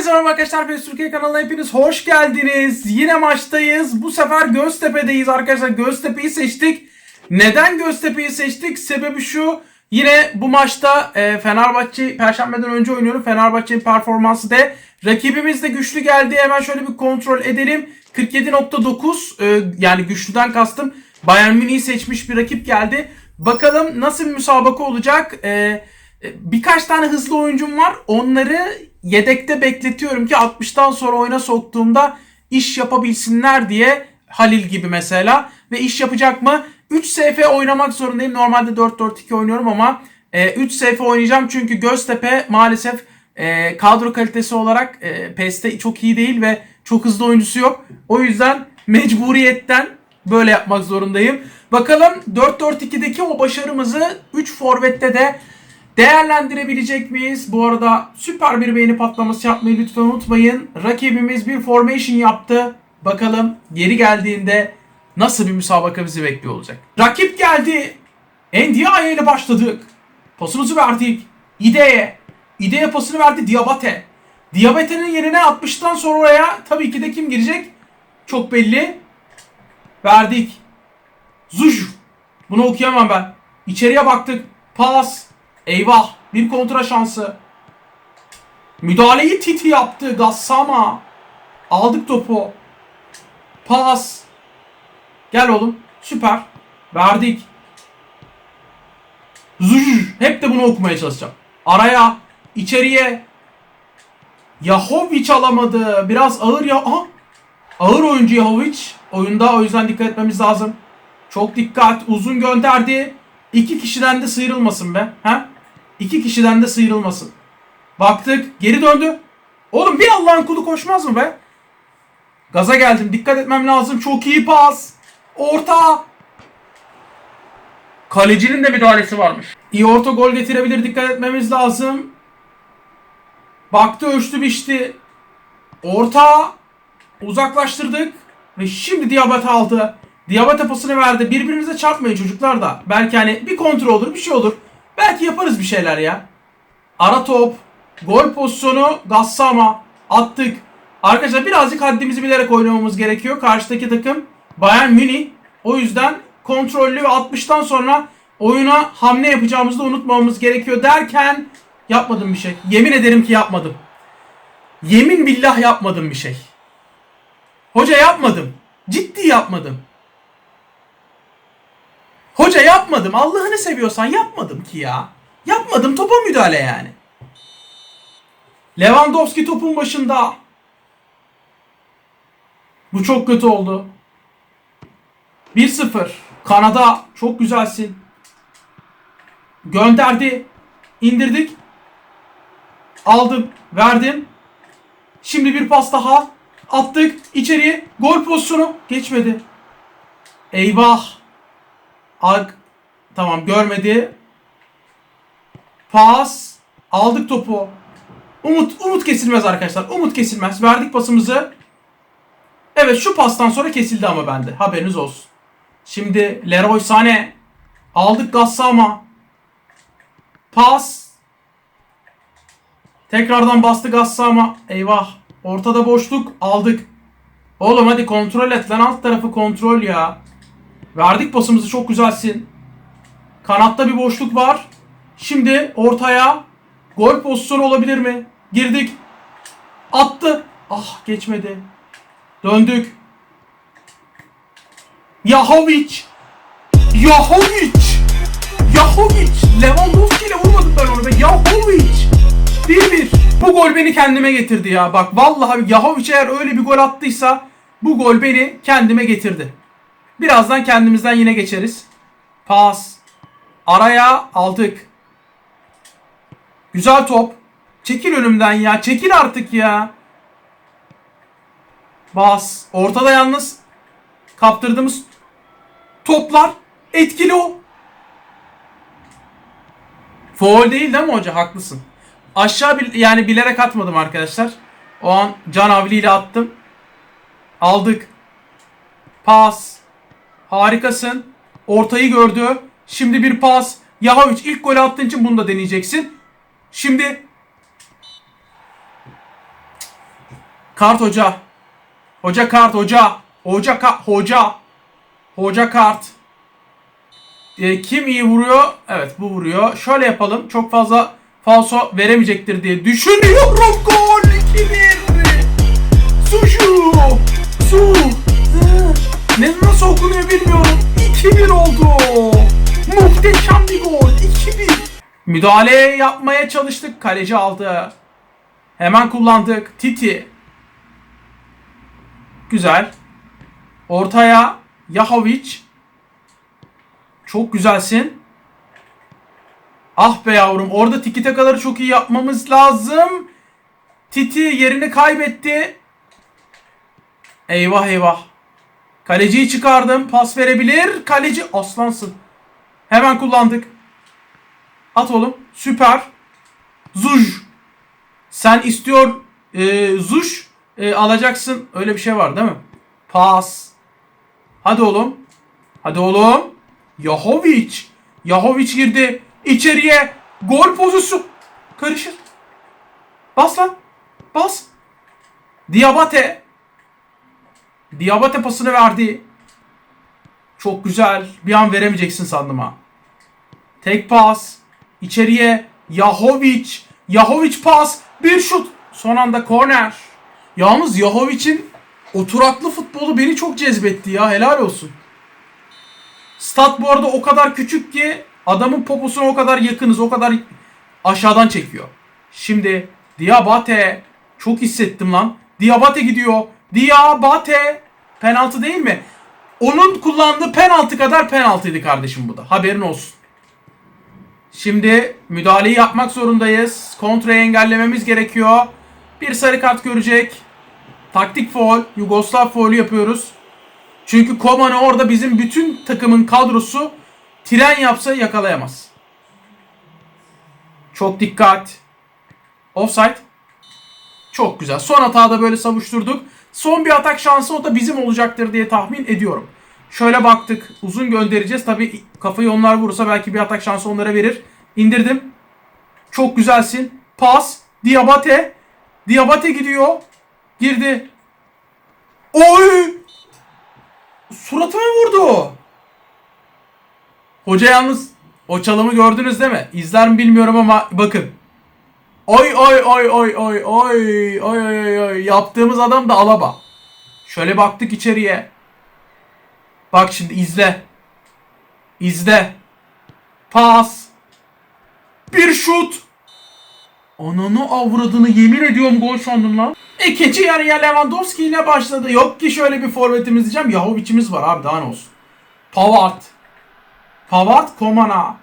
Hepinize merhaba arkadaşlar. PES Türkiye kanalına hepiniz hoş geldiniz. Yine maçtayız. Bu sefer Göztepe'deyiz arkadaşlar. Göztepe'yi seçtik. Neden Göztepe'yi seçtik? Sebebi şu. Yine bu maçta e, Fenerbahçe Perşembeden önce oynuyorum. Fenerbahçe'nin performansı da rakibimiz de güçlü geldi. Hemen şöyle bir kontrol edelim. 47.9 e, yani güçlüden kastım. Bayern Münih'i seçmiş bir rakip geldi. Bakalım nasıl bir müsabaka olacak. E, e, birkaç tane hızlı oyuncum var. Onları yedekte bekletiyorum ki 60'tan sonra oyuna soktuğumda iş yapabilsinler diye Halil gibi mesela. Ve iş yapacak mı? 3 SF oynamak zorundayım. Normalde 4-4-2 oynuyorum ama e, 3 SF oynayacağım çünkü Göztepe maalesef e, kadro kalitesi olarak e, PES'te çok iyi değil ve çok hızlı oyuncusu yok. O yüzden mecburiyetten böyle yapmak zorundayım. Bakalım 4-4-2'deki o başarımızı 3 forvette de değerlendirebilecek miyiz? Bu arada süper bir beğeni patlaması yapmayı lütfen unutmayın. Rakibimiz bir formation yaptı. Bakalım geri geldiğinde nasıl bir müsabaka bizi bekliyor olacak. Rakip geldi. Ndiaye ile başladık. Pasımızı verdik. İde'ye. İde'ye pasını verdi Diabate. Diabate'nin yerine 60'tan sonra oraya tabii ki de kim girecek? Çok belli. Verdik. Zuj. Bunu okuyamam ben. İçeriye baktık. Pas. Eyvah. Bir kontra şansı. Müdahaleyi Titi yaptı. Gassama. Aldık topu. Pas. Gel oğlum. Süper. Verdik. Zuj. Hep de bunu okumaya çalışacağım. Araya. içeriye. Yahovic alamadı. Biraz ağır ya. Aha. Ağır oyuncu Yahovic. Oyunda o yüzden dikkat etmemiz lazım. Çok dikkat. Uzun gönderdi. İki kişiden de sıyrılmasın be. Ha? İki kişiden de sıyrılmasın. Baktık. Geri döndü. Oğlum bir Allah'ın kulu koşmaz mı be? Gaza geldim. Dikkat etmem lazım. Çok iyi pas. Orta. Kalecinin de müdahalesi varmış. İyi orta gol getirebilir. Dikkat etmemiz lazım. Baktı ölçtü biçti. Orta. Uzaklaştırdık. Ve şimdi Diabate aldı. Diabate pasını verdi. Birbirinize çarpmayın çocuklar da. Belki hani bir kontrol olur bir şey olur. Belki yaparız bir şeyler ya. Ara top. Gol pozisyonu. Gassama. Attık. Arkadaşlar birazcık haddimizi bilerek oynamamız gerekiyor. Karşıdaki takım Bayern Münih. O yüzden kontrollü ve 60'tan sonra oyuna hamle yapacağımızı da unutmamamız gerekiyor derken yapmadım bir şey. Yemin ederim ki yapmadım. Yemin billah yapmadım bir şey. Hoca yapmadım. Ciddi yapmadım. Hoca yapmadım. Allah'ını seviyorsan yapmadım ki ya. Yapmadım topa müdahale yani. Lewandowski topun başında. Bu çok kötü oldu. 1-0. Kanada çok güzelsin. Gönderdi. İndirdik. Aldım. Verdim. Şimdi bir pas daha. Attık. içeriye. Gol pozisyonu. Geçmedi. Eyvah. Ag. Tamam görmedi. Pas. Aldık topu. Umut umut kesilmez arkadaşlar. Umut kesilmez. Verdik pasımızı. Evet şu pastan sonra kesildi ama bende. Haberiniz olsun. Şimdi Leroy Sané. Aldık Gassama. Pas. Tekrardan bastı Gassama. Eyvah. Ortada boşluk. Aldık. Oğlum hadi kontrol et lan alt tarafı kontrol ya. Verdik pasımızı çok güzelsin. Kanatta bir boşluk var. Şimdi ortaya gol pozisyonu olabilir mi? Girdik. Attı. Ah geçmedi. Döndük. Yahovic. Yahovic. Yahovic. Lewandowski ile vurmadım onu be. Yahovic. 1-1. Bu gol beni kendime getirdi ya. Bak vallahi Yahovic eğer öyle bir gol attıysa bu gol beni kendime getirdi. Birazdan kendimizden yine geçeriz. Pas. Araya aldık. Güzel top. Çekil önümden ya. Çekil artık ya. Bas. Ortada yalnız kaptırdığımız toplar etkili o. Foul değil değil mi hoca? Haklısın. Aşağı bil yani bilerek atmadım arkadaşlar. O an Can ile attım. Aldık. Pas. Harikasın. Ortayı gördü. Şimdi bir pas. Yahovic ilk golü attığın için bunu da deneyeceksin. Şimdi Kart hoca. Hoca kart hoca. Hoca ka hoca. Hoca kart. E, kim iyi vuruyor? Evet bu vuruyor. Şöyle yapalım. Çok fazla falso veremeyecektir diye düşünüyorum. Gol 2-1. Suju. Su. Ne nasıl okunuyor bilmiyorum. 2-1 oldu. Muhteşem bir gol. 2-1. Müdahale yapmaya çalıştık. Kaleci aldı. Hemen kullandık. Titi. Güzel. Ortaya Yahovic. Çok güzelsin. Ah be yavrum. Orada tiki takaları çok iyi yapmamız lazım. Titi yerini kaybetti. Eyvah eyvah. Kaleciyi çıkardım. Pas verebilir. Kaleci aslansın. Hemen kullandık. At oğlum. Süper. Zuj. Sen istiyor e, Zuş e, alacaksın. Öyle bir şey var değil mi? Pas. Hadi oğlum. Hadi oğlum. Yahovic. Yahovic girdi. içeriye. Gol pozisyonu. Karışır. Bas lan. Bas. Diabate. Diabate pasını verdi. Çok güzel. Bir an veremeyeceksin sandım ha. Tek pas. İçeriye. Yahovic. Yahovic pas. Bir şut. Son anda korner. Yalnız Yahovic'in oturaklı futbolu beni çok cezbetti ya. Helal olsun. Stat bu arada o kadar küçük ki adamın poposuna o kadar yakınız. O kadar aşağıdan çekiyor. Şimdi Diabate. Çok hissettim lan. Diabate gidiyor. Diabate. Penaltı değil mi? Onun kullandığı penaltı kadar penaltıydı kardeşim bu da. Haberin olsun. Şimdi müdahaleyi yapmak zorundayız. Kontrayı engellememiz gerekiyor. Bir sarı kart görecek. Taktik foul. Yugoslav foul'ü yapıyoruz. Çünkü Koman'ı orada bizim bütün takımın kadrosu tren yapsa yakalayamaz. Çok dikkat. Offside. Çok güzel. Son hatada böyle savuşturduk. Son bir atak şansı o da bizim olacaktır diye tahmin ediyorum. Şöyle baktık. Uzun göndereceğiz. Tabi kafayı onlar vurursa belki bir atak şansı onlara verir. İndirdim. Çok güzelsin. Pas. Diabate. Diabate gidiyor. Girdi. Oy! Suratıma vurdu. Hoca yalnız o çalımı gördünüz değil mi? İzler mi bilmiyorum ama bakın. Oy oy oy oy oy oy oy oy oy yaptığımız adam da alaba. Şöyle baktık içeriye. Bak şimdi izle. İzle. Pas. Bir şut. Ananı avradını yemin ediyorum gol sandım lan. İkinci yarıya Lewandowski ile başladı. Yok ki şöyle bir forvetimiz diyeceğim. Yahovic'imiz var abi daha ne olsun. Pavard. Pavard Koman'a.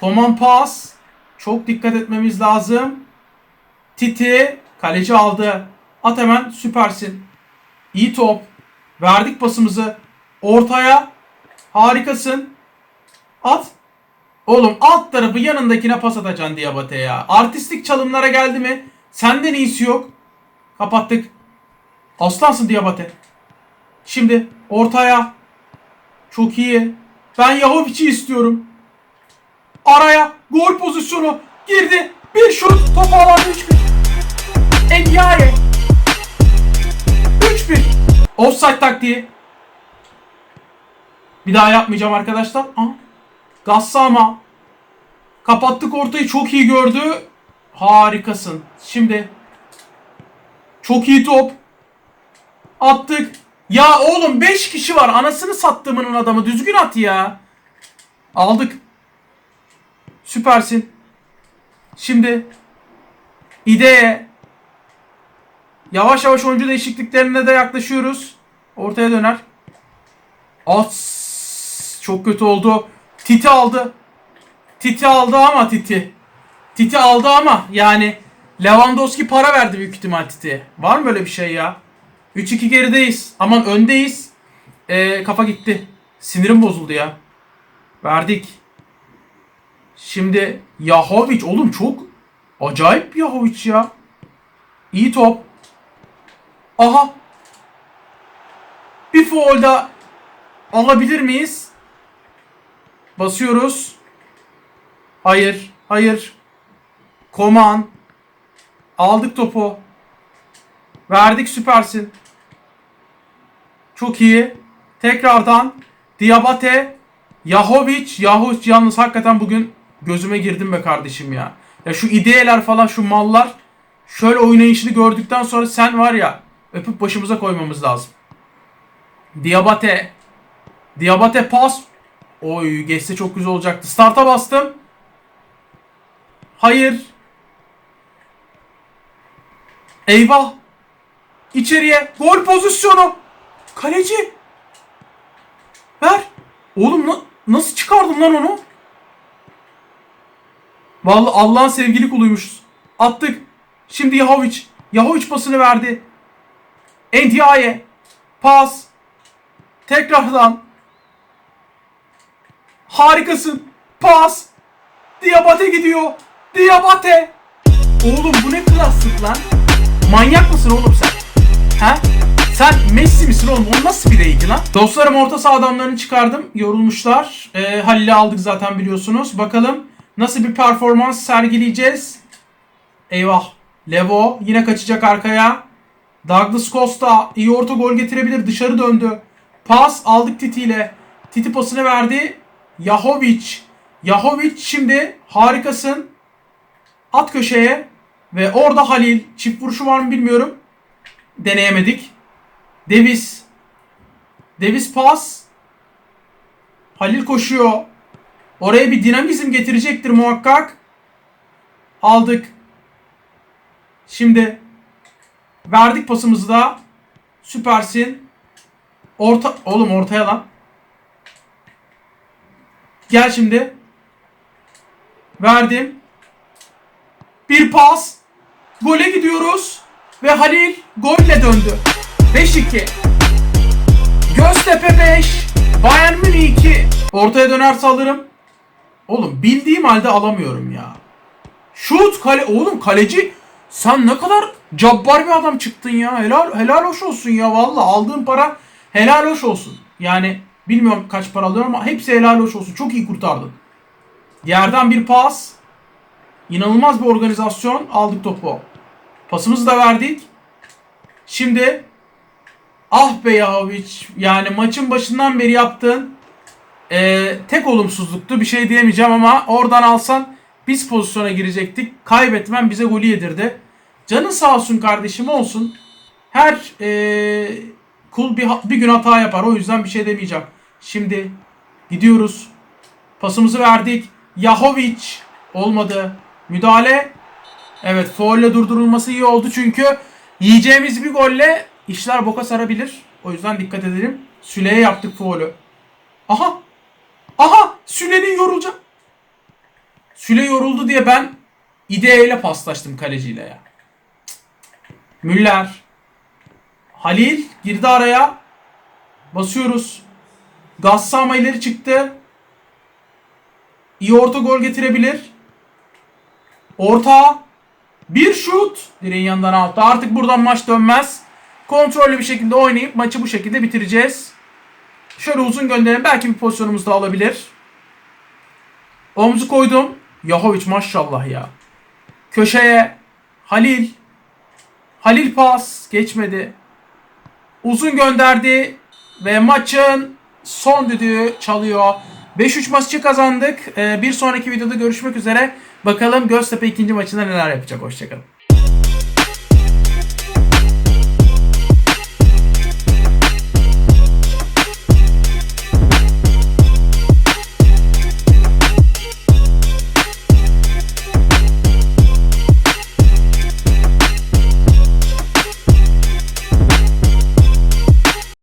Koman pas. Çok dikkat etmemiz lazım. Titi. Kaleci aldı. At hemen süpersin. İyi top. Verdik pasımızı. Ortaya. Harikasın. At. Oğlum alt tarafı yanındakine pas atacaksın Diabate ya. Artistik çalımlara geldi mi? Senden iyisi yok. Kapattık. Aslansın Diabate. Şimdi ortaya. Çok iyi. Ben Yahovic'i istiyorum. Araya gol pozisyonu girdi. Bir şut. Top ağlarda 3-1. Endiaye. 3-1. Offside taktiği. Bir daha yapmayacağım arkadaşlar. Aa. Gassama. Kapattık ortayı çok iyi gördü. Harikasın. Şimdi. Çok iyi top. Attık. Ya oğlum 5 kişi var. Anasını sattığımın adamı. Düzgün at ya. Aldık. Süpersin. Şimdi. İdeye. Yavaş yavaş oyuncu değişikliklerine de yaklaşıyoruz. Ortaya döner. As. Çok kötü oldu. Titi aldı. Titi aldı ama Titi. Titi aldı ama yani Lewandowski para verdi büyük ihtimal Titi. Var mı böyle bir şey ya? 3-2 gerideyiz. Aman öndeyiz. Ee, kafa gitti. Sinirim bozuldu ya. Verdik. Şimdi Yahovic oğlum çok acayip Yahovic ya. İyi top. Aha. Bir foul da alabilir miyiz? Basıyoruz. Hayır. Hayır. Koman. Aldık topu. Verdik süpersin. Çok iyi. Tekrardan Diabate, Yahovic. Yahovic yalnız hakikaten bugün gözüme girdin be kardeşim ya. Ya şu ideyeler falan şu mallar şöyle oynayışını gördükten sonra sen var ya öpüp başımıza koymamız lazım. Diabate. Diabate pas. Oy geçse çok güzel olacaktı. Start'a bastım. Hayır. Eyvah. İçeriye. Gol pozisyonu. Kaleci. Ver. Oğlum na- nasıl çıkardım lan onu? Vallahi Allah'ın sevgili kuluymuşuz. Attık. Şimdi Yahovic. Yahovic pasını verdi. Ndiaye. Pas. Tekrardan. Harikasın. Pas. Diabate gidiyor. Diabate. Oğlum bu ne klaslık lan? Manyak mısın oğlum sen? Ha? Sen Messi misin oğlum? O nasıl bir reiki lan? Dostlarım orta saha adamlarını çıkardım. Yorulmuşlar. Ee, Halil'i aldık zaten biliyorsunuz. Bakalım nasıl bir performans sergileyeceğiz. Eyvah. Levo yine kaçacak arkaya. Douglas Costa iyi orta gol getirebilir. Dışarı döndü. Pas aldık Titi ile. Titi pasını verdi. Yahovic. Yahovic şimdi harikasın. At köşeye. Ve orada Halil. Çift vuruşu var mı bilmiyorum. Deneyemedik. Davis. Davis pas. Halil koşuyor. Oraya bir dinamizm getirecektir muhakkak. Aldık. Şimdi verdik pasımızı da. Süpersin. Orta oğlum ortaya lan. Gel şimdi. Verdim. Bir pas. Gole gidiyoruz. Ve Halil golle döndü. 5-2. Göztepe 5. Bayern Münih 2. Ortaya dönerse alırım. Oğlum bildiğim halde alamıyorum ya. Şut kale oğlum kaleci sen ne kadar cabbar bir adam çıktın ya. Helal helal hoş olsun ya valla aldığın para helal hoş olsun. Yani bilmiyorum kaç para alıyorum ama hepsi helal hoş olsun. Çok iyi kurtardın. Yerden bir pas. İnanılmaz bir organizasyon. Aldık topu. Pasımızı da verdik. Şimdi ah be Yahovic yani maçın başından beri yaptığın eee, tek olumsuzluktu. Bir şey diyemeyeceğim ama oradan alsan biz pozisyona girecektik. Kaybetmen bize golü yedirdi. Canın sağ olsun kardeşim olsun. Her eee, kul bir, bir gün hata yapar. O yüzden bir şey demeyeceğim. Şimdi gidiyoruz. Pasımızı verdik. Yahovic olmadı. Müdahale. Evet faulle durdurulması iyi oldu çünkü yiyeceğimiz bir golle işler boka sarabilir. O yüzden dikkat edelim. Süle'ye yaptık faulü. Aha. Aha. Süle'nin yorulacak. Süle yoruldu diye ben İdea ile paslaştım kaleciyle ya. Müller. Halil girdi araya. Basıyoruz. Gassama ileri çıktı. İyi orta gol getirebilir. Orta. Bir şut. Direğin yanından altta. Artık buradan maç dönmez. Kontrollü bir şekilde oynayıp maçı bu şekilde bitireceğiz. Şöyle uzun gönderelim. Belki bir pozisyonumuz da olabilir. Omzu koydum. Yahovic maşallah ya. Köşeye. Halil. Halil pas. Geçmedi. Uzun gönderdi. Ve maçın son düdüğü çalıyor. 5-3 maçı kazandık. Ee, bir sonraki videoda görüşmek üzere. Bakalım Göztepe ikinci maçında neler yapacak. Hoşçakalın.